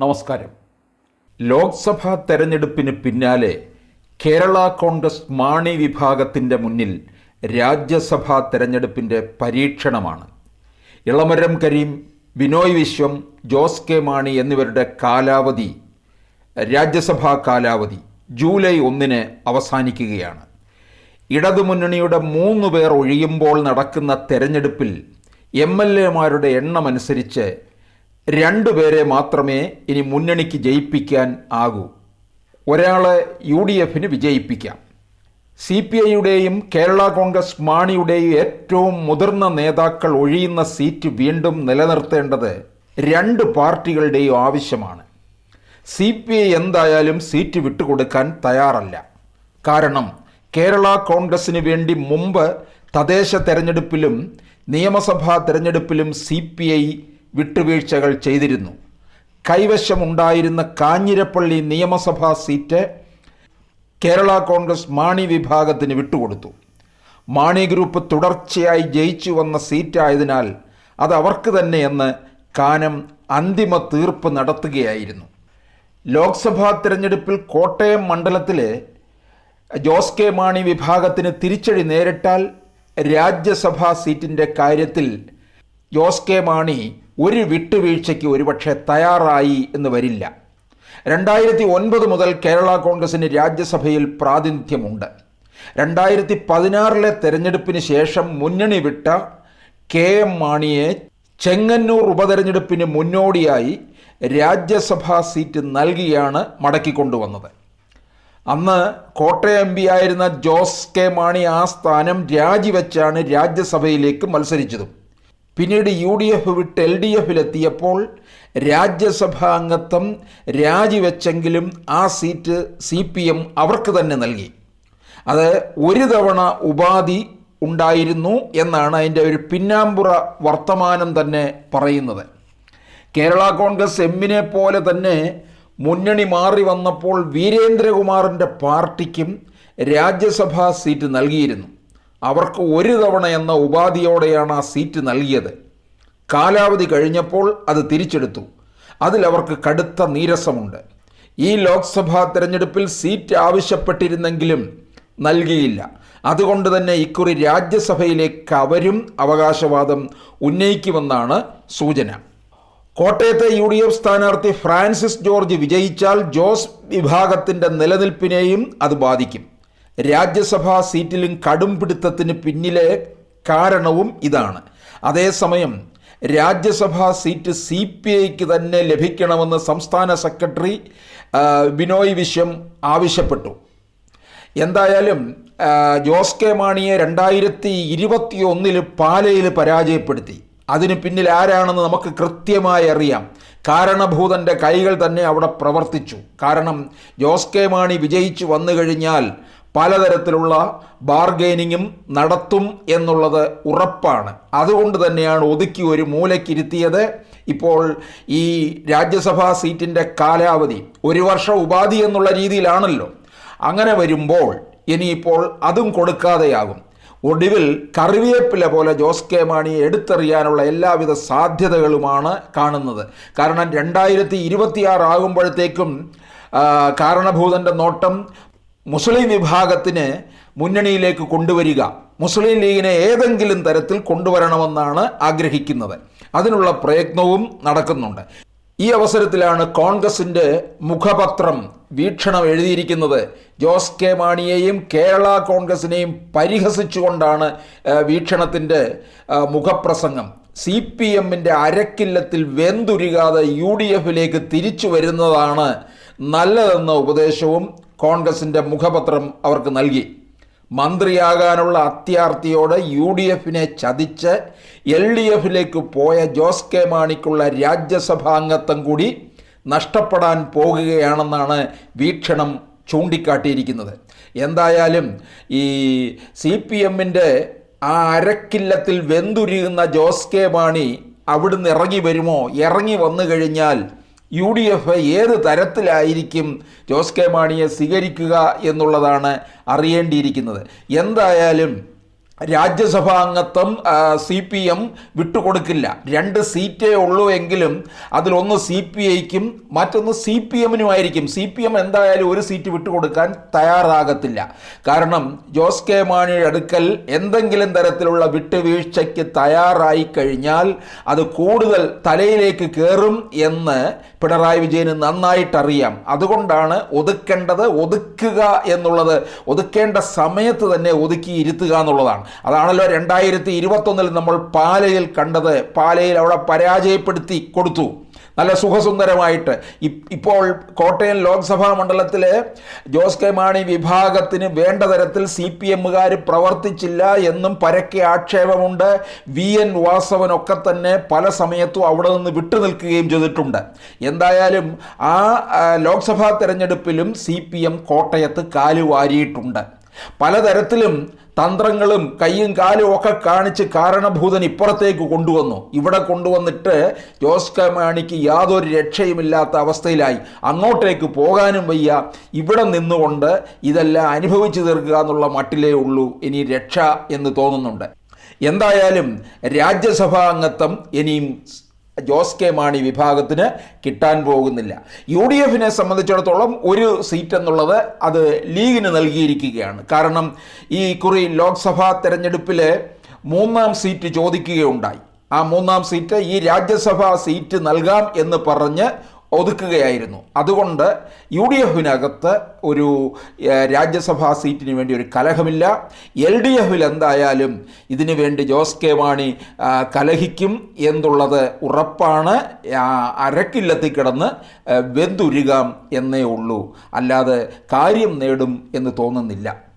നമസ്കാരം. ലോക്സഭാ തെരഞ്ഞെടുപ്പിന് പിന്നാലെ കേരള കോൺഗ്രസ് മാണി വിഭാഗത്തിന്റെ മുന്നിൽ രാജ്യസഭാ തെരഞ്ഞെടുപ്പിന്റെ പരീക്ഷണമാണ്. ഇളമരം കരീം ബിനോയ് വിശ്വം ജോസ് കെ മാണി എന്നിവരുടെ കാലാവധി രാജ്യസഭാ കാലാവധി ജൂലൈ ഒന്നിന് അവസാനിക്കുകയാണ്. ഇടതുമുന്നണിയുടെ മൂന്ന് പേർ ഒഴിയുമ്പോൾ നടക്കുന്ന തെരഞ്ഞെടുപ്പിൽ എം എൽ എമാരുടെ എണ്ണമനുസരിച്ച് രണ്ടു പേരെ മാത്രമേ ഇനി മുന്നണിക്ക് ജയിപ്പിക്കാൻ ആകൂ. ഒരാളെ യു ഡി എഫിന് വിജയിപ്പിക്കാം. സി പി ഐയുടെയും കേരള കോൺഗ്രസ് മാണിയുടെയും ഏറ്റവും മുതിർന്ന നേതാക്കൾ ഒഴിയുന്ന സീറ്റ് വീണ്ടും നിലനിർത്തേണ്ടത് രണ്ട് പാർട്ടികളുടെയും ആവശ്യമാണ്. സി പി ഐ എന്തായാലും സീറ്റ് വിട്ടുകൊടുക്കാൻ തയ്യാറല്ല. കാരണം കേരള കോൺഗ്രസിന് വേണ്ടി മുമ്പ് തദ്ദേശ തെരഞ്ഞെടുപ്പിലും നിയമസഭാ തെരഞ്ഞെടുപ്പിലും സി പി ഐ വിട്ടുവീഴ്ചകൾ ചെയ്തിരുന്നു. കൈവശമുണ്ടായിരുന്ന കാഞ്ഞിരപ്പള്ളി നിയമസഭാ സീറ്റ് കേരള കോൺഗ്രസ് മാണി വിഭാഗത്തിന് വിട്ടുകൊടുത്തു. മാണി ഗ്രൂപ്പ് തുടർച്ചയായി ജയിച്ചു വന്ന സീറ്റായതിനാൽ അത് അവർക്ക് തന്നെയെന്ന് കാനം അന്തിമ തീർപ്പ് നടത്തുകയായിരുന്നു. ലോക്സഭാ തിരഞ്ഞെടുപ്പിൽ കോട്ടയം മണ്ഡലത്തിലെ ജോസ് കെ മാണി വിഭാഗത്തിന് തിരിച്ചടി നേരിട്ടാൽ രാജ്യസഭാ സീറ്റിന്റെ കാര്യത്തിൽ ജോസ് കെ മാണി ഒരു വിട്ടുവീഴ്ചയ്ക്ക് ഒരുപക്ഷെ തയ്യാറായി എന്ന് വരില്ല. രണ്ടായിരത്തി ഒൻപത് മുതൽ കേരള കോൺഗ്രസിന് രാജ്യസഭയിൽ പ്രാതിനിധ്യമുണ്ട്. രണ്ടായിരത്തി പതിനാറിലെ തെരഞ്ഞെടുപ്പിന് ശേഷം മുന്നണി വിട്ട കെ എം മാണിയെ ചെങ്ങന്നൂർ ഉപതെരഞ്ഞെടുപ്പിന് മുന്നോടിയായി രാജ്യസഭാ സീറ്റ് നൽകിയാണ് മടക്കിക്കൊണ്ടുവന്നത് അന്ന് കോട്ടയം എം പി ആയിരുന്ന ജോസ് കെ മാണി ആ സ്ഥാനം രാജിവെച്ചാണ് രാജ്യസഭയിലേക്ക് മത്സരിച്ചതും. പിന്നീട് യു ഡി എഫ് വിട്ട് എൽ ഡി എഫിലെത്തിയപ്പോൾ രാജ്യസഭാ അംഗത്വം രാജിവെച്ചെങ്കിലും ആ സീറ്റ് സി പി എം അവർക്ക് തന്നെ നൽകി. അത് ഒരു തവണ ഉപാധി ഉണ്ടായിരുന്നു എന്നാണ് അതിന്റെ ഒരു പിന്നാമ്പുറ വർത്തമാനം തന്നെ പറയുന്നത്. കേരള കോൺഗ്രസ് എമ്മിനെ പോലെ തന്നെ മുന്നണി മാറി വന്നപ്പോൾ വീരേന്ദ്രകുമാറിന്റെ പാർട്ടിക്കും രാജ്യസഭാ സീറ്റ് നൽകിയിരുന്നു. അവർക്ക് ഒരു തവണ എന്ന ഉപാധിയോടെയാണ് ആ സീറ്റ് നൽകിയത്. കാലാവധി കഴിഞ്ഞപ്പോൾ അത് തിരിച്ചെടുത്തു. അതിൽ അവർക്ക് കടുത്ത നീരസമുണ്ട്. ഈ ലോക്സഭാ തെരഞ്ഞെടുപ്പിൽ സീറ്റ് ആവശ്യപ്പെട്ടിരുന്നെങ്കിലും നൽകിയില്ല. അതുകൊണ്ട് തന്നെ ഇക്കുറി രാജ്യസഭയിലേക്ക് അവരും അവകാശവാദം ഉന്നയിക്കുമെന്നാണ് സൂചന. കോട്ടയത്തെ യു ഡി എഫ് സ്ഥാനാർത്ഥി ഫ്രാൻസിസ് ജോർജ് വിജയിച്ചാൽ ജോസ് വിഭാഗത്തിന്റെ നിലനിൽപ്പിനെയും അത് ബാധിക്കും. രാജ്യസഭാ സീറ്റിലും കടും പിടുത്തത്തിന് പിന്നിലെ കാരണവും ഇതാണ്. അതേസമയം രാജ്യസഭാ സീറ്റ് സി പി ഐക്ക് തന്നെ ലഭിക്കണമെന്ന് സംസ്ഥാന സെക്രട്ടറി ബിനോയ് വിശ്വം ആവശ്യപ്പെട്ടു. എന്തായാലും ജോസ് കെ മാണിയെ രണ്ടായിരത്തി ഇരുപത്തി ഒന്നിൽ പാലയിൽ പരാജയപ്പെടുത്തി. അതിന് പിന്നിൽ ആരാണെന്ന് നമുക്ക് കൃത്യമായി അറിയാം. കാരണഭൂതന്റെ കൈകൾ തന്നെ അവിടെ പ്രവർത്തിച്ചു. കാരണം ജോസ് കെ മാണി വിജയിച്ചു വന്നു കഴിഞ്ഞാൽ പലതരത്തിലുള്ള ബാർഗെയിനിങ്ങും നടത്തും എന്നുള്ളത് ഉറപ്പാണ്. അതുകൊണ്ട് തന്നെയാണ് ഒതുക്കി ഒരു മൂലക്കിരുത്തിയത്. ഇപ്പോൾ ഈ രാജ്യസഭാ സീറ്റിന്റെ കാലാവധി ഒരു വർഷം ഉപാധി എന്നുള്ള രീതിയിലാണല്ലോ. അങ്ങനെ വരുമ്പോൾ ഇനിയിപ്പോൾ അതും കൊടുക്കാതെയാകും. ഒടുവിൽ കറിവേപ്പില പോലെ ജോസ് കെ മാണിയെ എടുത്തെറിയാനുള്ള എല്ലാവിധ സാധ്യതകളുമാണ് കാണുന്നത്. കാരണം രണ്ടായിരത്തി ഇരുപത്തിയാറ് ആകുമ്പോഴത്തേക്കും കാരണഭൂതന്റെ നോട്ടം മുസ്ലിം വിഭാഗത്തിന് മുന്നണിയിലേക്ക് കൊണ്ടുവരിക. മുസ്ലിം ലീഗിനെ ഏതെങ്കിലും തരത്തിൽ കൊണ്ടുവരണമെന്നാണ് ആഗ്രഹിക്കുന്നത്. അതിനുള്ള പ്രയത്നവും നടക്കുന്നുണ്ട്. ഈ അവസരത്തിലാണ് കോൺഗ്രസിന്റെ മുഖപത്രം വീക്ഷണം എഴുതിയിരിക്കുന്നത്. ജോസ് കെ മാണിയെയും കേരള കോൺഗ്രസിനെയും പരിഹസിച്ചുകൊണ്ടാണ് വീക്ഷണത്തിന്റെ മുഖപ്രസംഗം സി പി എമ്മിന്റെ അരക്കില്ലത്തിൽ വെന്തുരുകാതെ യു ഡി എഫിലേക്ക് തിരിച്ചു വരുന്നതാണ് നല്ലതെന്ന ഉപദേശവും കോൺഗ്രസിന്റെ മുഖപത്രം അവർക്ക് നൽകി. മന്ത്രിയാകാനുള്ള അത്യാർത്ഥിയോട് യു ഡി എഫിനെ ചതിച്ച് എൽ ഡി എഫിലേക്ക് പോയ ജോസ് കെ മാണിക്കുള്ള രാജ്യസഭാംഗത്വം കൂടി നഷ്ടപ്പെടാൻ പോകുകയാണെന്നാണ് വീക്ഷണം ചൂണ്ടിക്കാട്ടിയിരിക്കുന്നത്. എന്തായാലും ഈ സി പി എമ്മിന്റെ ആ അരക്കില്ലത്തിൽ വെന്തുരിയുന്ന ജോസ് കെ മാണി അവിടുന്ന് ഇറങ്ങി വരുമോ? ഇറങ്ങി വന്നു കഴിഞ്ഞാൽ യു ഡി എഫ് ഏത് തരത്തിലായിരിക്കും ജോസ് കെ മാണിയെ സ്വീകരിക്കുക എന്നുള്ളതാണ് അറിയേണ്ടിയിരിക്കുന്നത്. എന്തായാലും രാജ്യസഭാ അംഗത്വം സി പി എം വിട്ടുകൊടുക്കില്ല. രണ്ട് സീറ്റേ ഉള്ളൂ എങ്കിലും അതിലൊന്ന് സി പി ഐക്കും മറ്റൊന്ന് സി പി എമ്മിനുമായിരിക്കും. സി പി എം എന്തായാലും ഒരു സീറ്റ് വിട്ടുകൊടുക്കാൻ തയ്യാറാകത്തില്ല. കാരണം ജോസ് കെ മാണിയുടെ അടുക്കൽ എന്തെങ്കിലും തരത്തിലുള്ള വിട്ടുവീഴ്ചയ്ക്ക് തയ്യാറായി കഴിഞ്ഞാൽ അത് കൂടുതൽ തലയിലേക്ക് കയറും എന്ന് പിണറായി വിജയന് നന്നായിട്ടറിയാം. അതുകൊണ്ടാണ് ഒതുക്കേണ്ടത് ഒതുക്കുക എന്നുള്ളത്. ഒതുക്കേണ്ട സമയത്ത് തന്നെ ഒതുക്കി ഇരുത്തുക എന്നുള്ളതാണ്. അതാണല്ലോ രണ്ടായിരത്തി ഇരുപത്തൊന്നിൽ നമ്മൾ പാലയിൽ കണ്ടത്. പാലയിൽ അവിടെ പരാജയപ്പെടുത്തി കൊടുത്തു. നല്ല സുഖസുന്ദരമായിട്ട്. ഇപ്പോൾ കോട്ടയം ലോക്സഭാ മണ്ഡലത്തിൽ ജോസ് കെ മാണി വിഭാഗത്തിന് വേണ്ട തരത്തിൽ സി പി എമ്മുകാർ പ്രവർത്തിച്ചില്ല എന്നും പരക്കെ ആക്ഷേപമുണ്ട്. വി എൻ വാസവനൊക്കെ തന്നെ പല സമയത്തും അവിടെ നിന്ന് വിട്ടു നിൽക്കുകയും ചെയ്തിട്ടുണ്ട്. എന്തായാലും ആ ലോക്സഭാ തെരഞ്ഞെടുപ്പിലും സി പി എം കോട്ടയത്ത് കാലുവാരിയിട്ടുണ്ട് പലതരത്തിലും തന്ത്രങ്ങളും കയ്യും കാലും ഒക്കെ കാണിച്ച് കാരണഭൂതൻ ഇപ്പുറത്തേക്ക് കൊണ്ടുവന്നു. ഇവിടെ കൊണ്ടുവന്നിട്ട് ജോസ് മാണിക്ക് യാതൊരു രക്ഷയുമില്ലാത്ത അവസ്ഥയിലായി. അങ്ങോട്ടേക്ക് പോകാനും വയ്യ. ഇവിടെ നിന്നുകൊണ്ട് ഇതെല്ലാം അനുഭവിച്ചു തീർക്കുക എന്നുള്ള മട്ടിലേ ഉള്ളൂ ഇനി രക്ഷ എന്ന് തോന്നുന്നുണ്ട്. എന്തായാലും രാജ്യസഭാ അംഗത്വം ഇനിയും ജോസ് കെ മാണി വിഭാഗത്തിന് കിട്ടാൻ പോകുന്നില്ല. യു ഡി എഫിനെ സംബന്ധിച്ചിടത്തോളം ഒരു സീറ്റ് എന്നുള്ളത് അത് ലീഗിന് നൽകിയിരിക്കുകയാണ്. കാരണം ഈ കുറി ലോക്സഭാ തെരഞ്ഞെടുപ്പിലെ മൂന്നാം സീറ്റ് ചോദിക്കുകയുണ്ടായി. ആ മൂന്നാം സീറ്റ് ഈ രാജ്യസഭാ സീറ്റ് നൽകാം എന്ന് പറഞ്ഞ് ഒതുക്കുകയായിരുന്നു. അതുകൊണ്ട് യു ഡി എഫിനകത്ത് ഒരു രാജ്യസഭാ സീറ്റിന് വേണ്ടി ഒരു കലഹമില്ല. എൽ ഡി എഫിൽ എന്തായാലും ഇതിനു വേണ്ടി ജോസ് കെ മാണി കലഹിക്കും എന്നുള്ളത് ഉറപ്പാണ്. അരക്കില്ലത്തി കിടന്ന് വെന്തുരുകാം എന്നേ ഉള്ളൂ. അല്ലാതെ കാര്യം നേടും എന്ന് തോന്നുന്നില്ല.